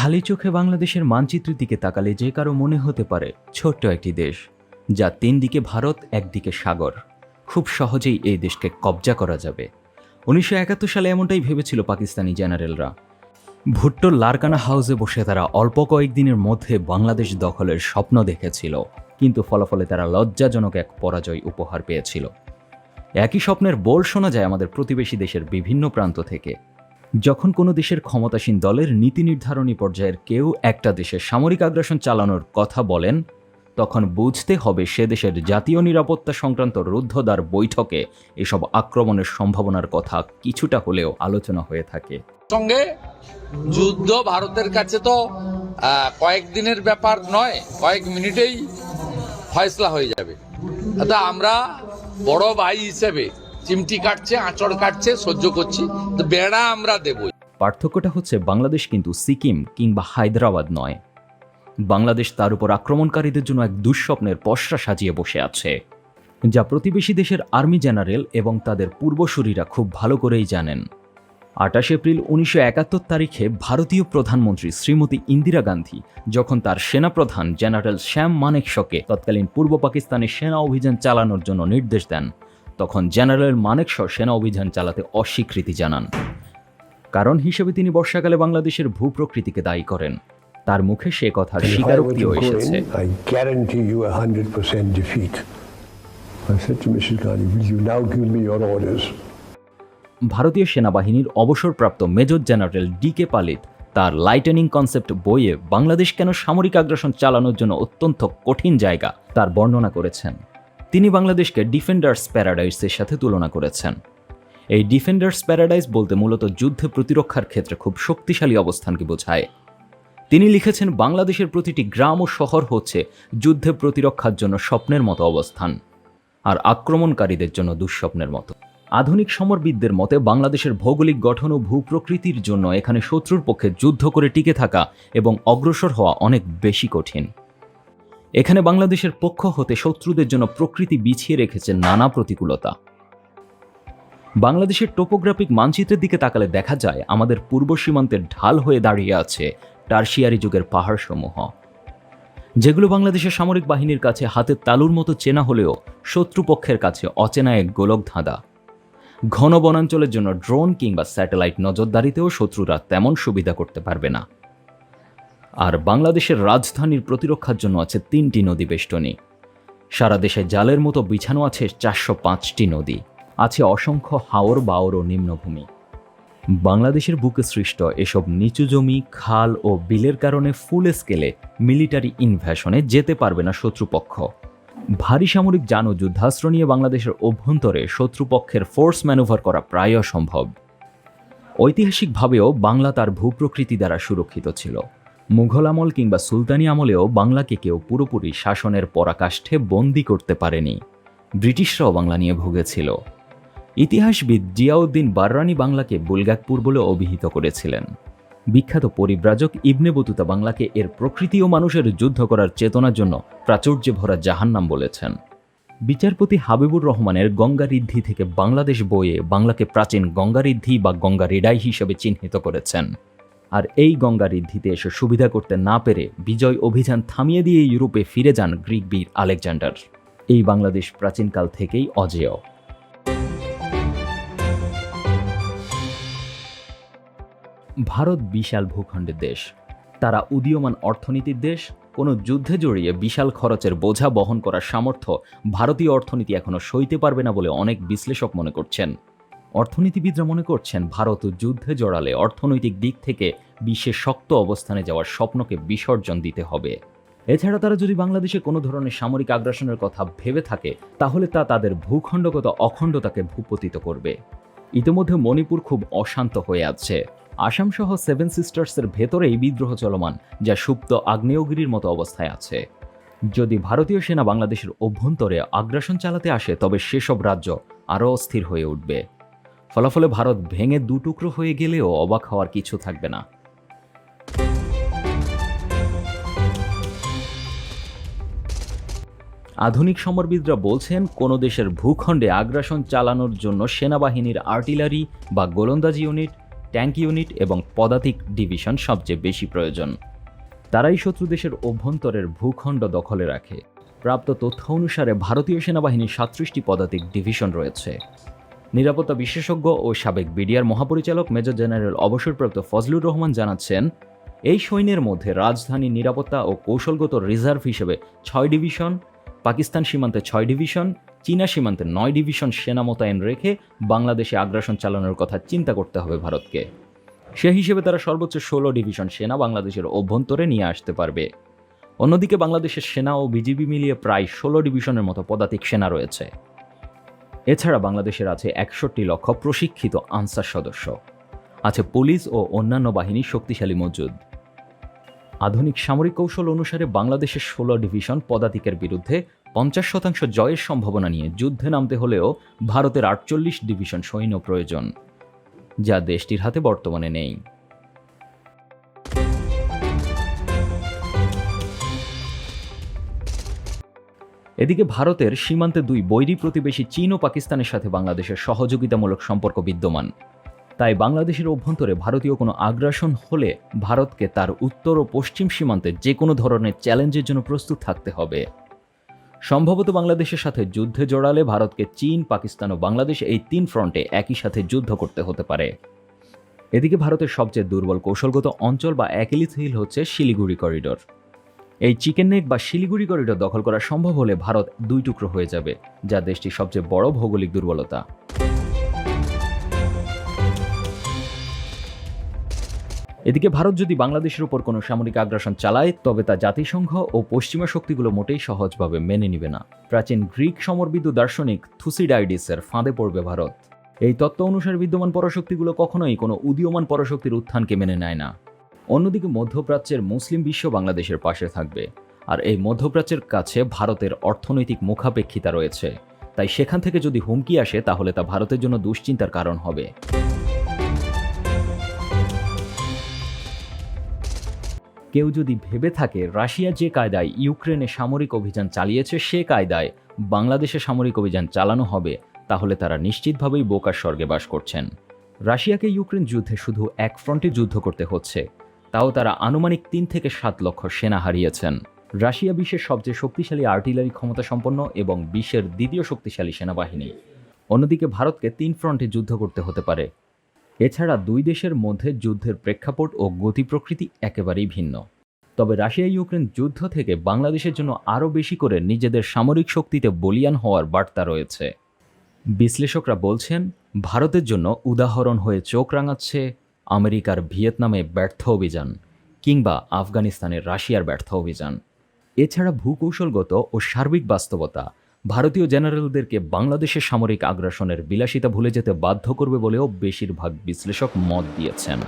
খালি চোখে বাংলাদেশের মানচিত্রের দিকে তাকালে যে কারও মনে হতে পারে ছোট্ট একটি দেশ, যা তিন দিকে ভারত একদিকে সাগর। খুব সহজেই এই দেশকে কবজা করা যাবে। উনিশশো একাত্তর সালে এমনটাই ভেবেছিল পাকিস্তানি জেনারেলরা। ভুট্টোর লারকানা হাউসে বসে তারা অল্প কয়েকদিনের মধ্যে বাংলাদেশ দখলের স্বপ্ন দেখেছিল, কিন্তু ফলাফলে তারা লজ্জাজনক এক পরাজয় উপহার পেয়েছিল। একই স্বপ্নের বোল শোনা যায় আমাদের প্রতিবেশী দেশের বিভিন্ন প্রান্ত থেকে। যখন কোনো দেশের ক্ষমতাসীন দলের নীতি নির্ধারণী পর্যায়ের কেউ একটা দেশে সামরিক আগ্রাসন চালানোর কথা বলেন, তখন বুঝতে হবে সে দেশের জাতীয় নিরাপত্তা সংক্রান্ত রুদ্ধদ্বার বৈঠকে এসব আক্রমণের সম্ভাবনার কথা কিছুটা হলেও আলোচনা হয়ে থাকে। সঙ্গে যুদ্ধ ভারতের কাছে তো কয়েকদিনের ব্যাপার নয়, কয়েক মিনিটেই ফয়সলা হয়ে যাবে। তা আমরা বড় ভাই হিসেবে চিমটি কাটছে, আঁচড় কাটছে, সহ্য করছি, তো বেড়া আমরা দেবই। পার্থক্যটা হচ্ছে বাংলাদেশ কিন্তু সিকিম কিংবা হায়দ্রাবাদ নয়। বাংলাদেশ তার উপর আক্রমণকারীদের জন্য এক দুঃস্বপ্নের পসরা সাজিয়ে বসে আছে, যা প্রতিবেশী দেশের আর্মি জেনারেল এবং তাদের পূর্বসূরীরা খুব ভালো করেই জানেন। আটাশ এপ্রিল উনিশশো একাত্তর তারিখে ভারতীয় প্রধানমন্ত্রী শ্রীমতী ইন্দিরা গান্ধী যখন তার সেনাপ্রধান জেনারেল শ্যাম মানেকশকে তৎকালীন পূর্ব পাকিস্তানে সেনা অভিযান চালানোর জন্য নির্দেশ দেন তখন জেনারেল মানেকশ সেনা অভিযান চালাতে অস্বীকৃতি জানান। কারণ হিসেবে তিনি বর্ষাকালে বাংলাদেশের ভূপ্রকৃতিকে দায়ী করেন। তার মুখে সে were স্বীকারোক্তিও এসেছে? ভারতীয় সেনাবাহিনীর অবসরপ্রাপ্ত মেজর জেনারেল ডি কে পালিত তার লাইটেনিং কনসেপ্ট বইয়ে বাংলাদেশ কেন সামরিক আগ্রাসন চালানোর জন্য অত্যন্ত কঠিন জায়গা তার বর্ণনা করেছেন। তিনি বাংলাদেশকে ডিফেন্ডার্স প্যারাডাইসের সাথে তুলনা করেছেন। এই ডিফেন্ডার্স প্যারাডাইস বলতে মূলত যুদ্ধে প্রতিরক্ষার ক্ষেত্রে খুব শক্তিশালী অবস্থানকে বোঝায়। তিনি লিখেছেন, বাংলাদেশের প্রতিটি গ্রাম ও শহর হচ্ছে যুদ্ধে প্রতিরক্ষার জন্য স্বপ্নের মতো অবস্থান আর আক্রমণকারীদের জন্য দুঃস্বপ্নের মতো। আধুনিক সমরবিদদের মতে, বাংলাদেশের ভৌগোলিক গঠন ও ভূপ্রকৃতির জন্য এখানে শত্রুর পক্ষে যুদ্ধ করে টিকে থাকা এবং অগ্রসর হওয়া অনেক বেশি কঠিন। এখানে বাংলাদেশের পক্ষ হতে শত্রুদের জন্য প্রকৃতি বিছিয়ে রেখেছে নানা প্রতিকূলতা। বাংলাদেশের টোপোগ্রাফিক মানচিত্রের দিকে তাকালে দেখা যায়, আমাদের পূর্ব সীমান্তের ঢাল হয়ে দাঁড়িয়ে আছে টার্সিয়ারি যুগের পাহাড়সমূহ। যেগুলো বাংলাদেশের সামরিক বাহিনীর কাছে হাতের তালুর মতো চেনা হলেও শত্রুপক্ষের কাছে অচেনা এক গোলক ধাঁধা। ঘন বনাঞ্চলের জন্য ড্রোন কিংবা স্যাটেলাইট নজরদারিতেও শত্রুরা তেমন সুবিধা করতে পারবে না। আর বাংলাদেশের রাজধানীর প্রতিরক্ষার জন্য আছে তিনটি নদী বেষ্টনী। সারা দেশে জালের মতো বিছানো আছে চারশো পাঁচটি নদী। আছে অসংখ্য হাওর বাওর ও নিম্নভূমি। বাংলাদেশের বুকে সৃষ্ট এসব নিচু জমি, খাল ও বিলের কারণে ফুল স্কেলে মিলিটারি ইনভ্যাশনে যেতে পারবে না শত্রুপক্ষ। ভারী সামরিক যান ও যুদ্ধাস্ত্র নিয়ে বাংলাদেশের অভ্যন্তরে শত্রুপক্ষের ফোর্স ম্যানুভার করা প্রায় অসম্ভব। ঐতিহাসিকভাবেও বাংলা তার ভূপ্রকৃতি দ্বারা সুরক্ষিত ছিল। মুঘল আমল কিংবা সুলতানি আমলেও বাংলাকে কেউ পুরোপুরি শাসনের পরাকাষ্ঠে বন্দি করতে পারেনি। ব্রিটিশরাও বাংলা নিয়ে ভুগেছিল। ইতিহাসবিদ জিয়াউদ্দিন বাররানি বাংলাকে বুলগাকপুর বলে অভিহিত করেছিলেন। বিখ্যাত পরিব্রাজক ইবনে বতুতা বাংলাকে এর প্রকৃতি ও মানুষের যুদ্ধ করার চেতনার জন্য প্রাচুর্যে ভরা জাহান্নাম বলেছেন। বিচারপতি হাবিবুর রহমানের গঙ্গারিদ্ধি থেকে বাংলাদেশ বইয়ে বাংলাকে প্রাচীন গঙ্গারিদ্ধি বা গঙ্গা গঙ্গারিডাই হিসেবে চিহ্নিত করেছেন। আর এই গঙ্গারিদ্ধিতে এসে সুবিধা করতে না পেরে বিজয় অভিযান থামিয়ে দিয়ে ইউরোপে ফিরে যান গ্রিক বীর আলেকজান্ডার। এই বাংলাদেশ প্রাচীনকাল থেকেই অজেয়। ভারত বিশাল ভূখণ্ডের দেশ। তারা উদীয়মান অর্থনীতির দেশ, কোনো যুদ্ধে জড়িয়ে বিশাল খরচের বোঝা বহন করার সামর্থ্য ভারতীয় অর্থনীতি এখনও সইতে পারবে না বলে অনেক বিশ্লেষক মনে করছেন। অর্থনীতিবিদরা মনে করছেন ভারত যুদ্ধে জড়ালে অর্থনৈতিক দিক থেকে বিশ্বের শক্ত অবস্থানে যাওয়ার স্বপ্নকে বিসর্জন দিতে হবে। এছাড়া তারা যদি বাংলাদেশে কোনো ধরনের সামরিক আগ্রাসনের কথা ভেবে থাকে, তাহলে তা তাদের ভূখণ্ডগত অখণ্ডতাকে ভূপতিত করবে। ইতিমধ্যে মণিপুর খুব অশান্ত হয়ে আছে। আসাম সহ সেভেন সিস্টার্সের ভেতরেই বিদ্রোহ চলমান, যা সুপ্ত আগ্নেয়গিরির মতো অবস্থায় আছে। যদি ভারতীয় সেনা বাংলাদেশের অভ্যন্তরে আগ্রাসন চালাতে আসে, তবে সেসব রাজ্য আরও অস্থির হয়ে উঠবে। ফলাফলে ভারত ভেঙে দুটুকরো হয়ে গেলেও অবাক হওয়ার কিছু থাকবে না। আধুনিক সমরবিদরা বলছেন, কোনো দেশের ভূখণ্ডে আগ্রাসন চালানোর জন্য সেনাবাহিনীর আর্টিলারি বা গোলন্দাজি ইউনিট, ট্যাঙ্ক ইউনিট এবং পদাতিক ডিভিশন সবচেয়ে বেশি প্রয়োজন। তারাই শত্রু দেশের অভ্যন্তরের ভূখণ্ড দখলে রাখে। প্রাপ্ত তথ্য অনুসারে ভারতীয় সেনাবাহিনীর সাতত্রিশটি পদাতিক ডিভিশন রয়েছে। নিরাপত্তা বিশেষজ্ঞ ও সাবেক বিডিআর মহাপরিচালক মেজর জেনারেল অবসরপ্রাপ্ত ফজলুর রহমান জানাচ্ছেন, এই সৈন্যের মধ্যে রাজধানী নিরাপত্তা ও কৌশলগত রিজার্ভ হিসেবে ছয় ডিভিশন, পাকিস্তান সীমান্তে ছয় ডিভিশন, চীনা সীমান্তে নয় ডিভিশন সেনা মোতায়েন রেখে বাংলাদেশে আগ্রাসন চালানোর কথা চিন্তা করতে হবে ভারতকে। সে হিসেবে তারা সর্বোচ্চ ষোলো ডিভিশন সেনা বাংলাদেশের অভ্যন্তরে নিয়ে আসতে পারবে। অন্যদিকে বাংলাদেশের সেনা ও বিজিবি মিলিয়ে প্রায় ষোলো ডিভিশনের মতো পদাতিক সেনা রয়েছে। এছাড়া বাংলাদেশের আছে একষট্টি লক্ষ প্রশিক্ষিত আনসার সদস্য। আছে পুলিশ ও অন্যান্য বাহিনীর শক্তিশালী মজুদ। আধুনিক সামরিক কৌশল অনুসারে বাংলাদেশের ষোলো ডিভিশন পদাতিকের বিরুদ্ধে পঞ্চাশ শতাংশ জয়ের সম্ভাবনা নিয়ে যুদ্ধে নামতে হলেও ভারতের আটচল্লিশ ডিভিশন সৈন্য প্রয়োজন, যা দেশটির হাতে বর্তমানে নেই। এদিকে ভারতের সীমান্তে দুই বৈরী প্রতিবেশী চীন ও পাকিস্তানের সাথে বাংলাদেশের সহযোগিতামূলক সম্পর্ক বিদ্যমান। তাই বাংলাদেশের অভ্যন্তরে ভারতীয় কোনো আগ্রাসন হলে ভারতকে তার উত্তর ও পশ্চিম সীমান্তে যে কোনো ধরনের চ্যালেঞ্জের জন্য প্রস্তুত থাকতে হবে। সম্ভবত বাংলাদেশের সাথে যুদ্ধে জড়ালে ভারতকে চীন, পাকিস্তান ও বাংলাদেশ এই তিন ফ্রন্টে একই সাথে যুদ্ধ করতে হতে পারে। এদিকে ভারতের সবচেয়ে দুর্বল কৌশলগত অঞ্চল বা অ্যাকিলিস হিল হচ্ছে শিলিগুড়ি করিডোর। এই চিকেন নেক বা শিলিগুড়ি করিডোর দখল করা সম্ভব হলে ভারত দুই টুকরো হয়ে যাবে, যা দেশটির সবচেয়ে বড় ভৌগোলিক দুর্বলতা। এদিকে ভারত যদি বাংলাদেশের উপর কোনো সামরিক আগ্রাসন চালায়, তবে তা জাতিসংঘ ও পশ্চিমা শক্তিগুলো মোটেই সহজভাবে মেনে নিবে না। প্রাচীন গ্রিক সমরবিদ দার্শনিক থুসিডাইডিসের ফাঁদে পড়বে ভারত। এই তত্ত্ব অনুসারে বিদ্যমান পরাশক্তিগুলো কখনোই কোনো উদীয়মান পরাশক্তির উত্থানকে মেনে নেয় না। অন্যদিকে মধ্যপ্রাচ্যের মুসলিম বিশ্ব বাংলাদেশের পাশে থাকবে। আর এই মধ্যপ্রাচ্যের কাছে ভারতের অর্থনৈতিক মুখাপেক্ষিতা রয়েছে। তাই সেখান থেকে যদি হুমকি আসে, তাহলে তা ভারতের জন্য দুশ্চিন্তার কারণ হবে। কেউ যদি ভেবে থাকে, রাশিয়া যে কায়দায় ইউক্রেনে সামরিক অভিযান চালিয়েছে, সে কায়দায় বাংলাদেশে সামরিক অভিযান চালানো হবে, তাহলে তারা নিশ্চিতভাবেই বোকার স্বর্গে বাস করছেন। রাশিয়াকে ইউক্রেন যুদ্ধে শুধু এক ফ্রন্টে যুদ্ধ করতে হচ্ছে। তাও তারা আনুমানিক তিন থেকে সাত লক্ষ সেনা হারিয়েছেন। রাশিয়া বিশ্বের সবচেয়ে শক্তিশালী আর্টিলারি ক্ষমতা সম্পন্ন এবং বিশ্বের দ্বিতীয় শক্তিশালী সেনাবাহিনী। অন্যদিকে ভারতকে তিন ফ্রন্টে যুদ্ধ করতে হতে পারে। এছাড়া দুই দেশের মধ্যে যুদ্ধের প্রেক্ষাপট ও গতি প্রকৃতি একেবারেই ভিন্ন। তবে রাশিয়া ইউক্রেন যুদ্ধ থেকে বাংলাদেশের জন্য আরও বেশি করে নিজেদের সামরিক শক্তিতে বলিয়ান হওয়ার বার্তা রয়েছে। বিশ্লেষকরা বলছেন, ভারতের জন্য উদাহরণ হয়ে চোখ রাঙাচ্ছে আমেরিকার ভিয়েতনামে ব্যর্থ অভিযান কিংবা আফগানিস্তানে রাশিয়ার ব্যর্থ অভিযান। এছাড়া ভূকৌশলগত ও সার্বিক বাস্তবতা ভারতীয় জেনারেলদেরকে বাংলাদেশের সামরিক আগ্রাসনের বিলাসিতা ভুলে যেতে বাধ্য করবে বলেও বেশিরভাগ বিশ্লেষক মত দিয়েছেন।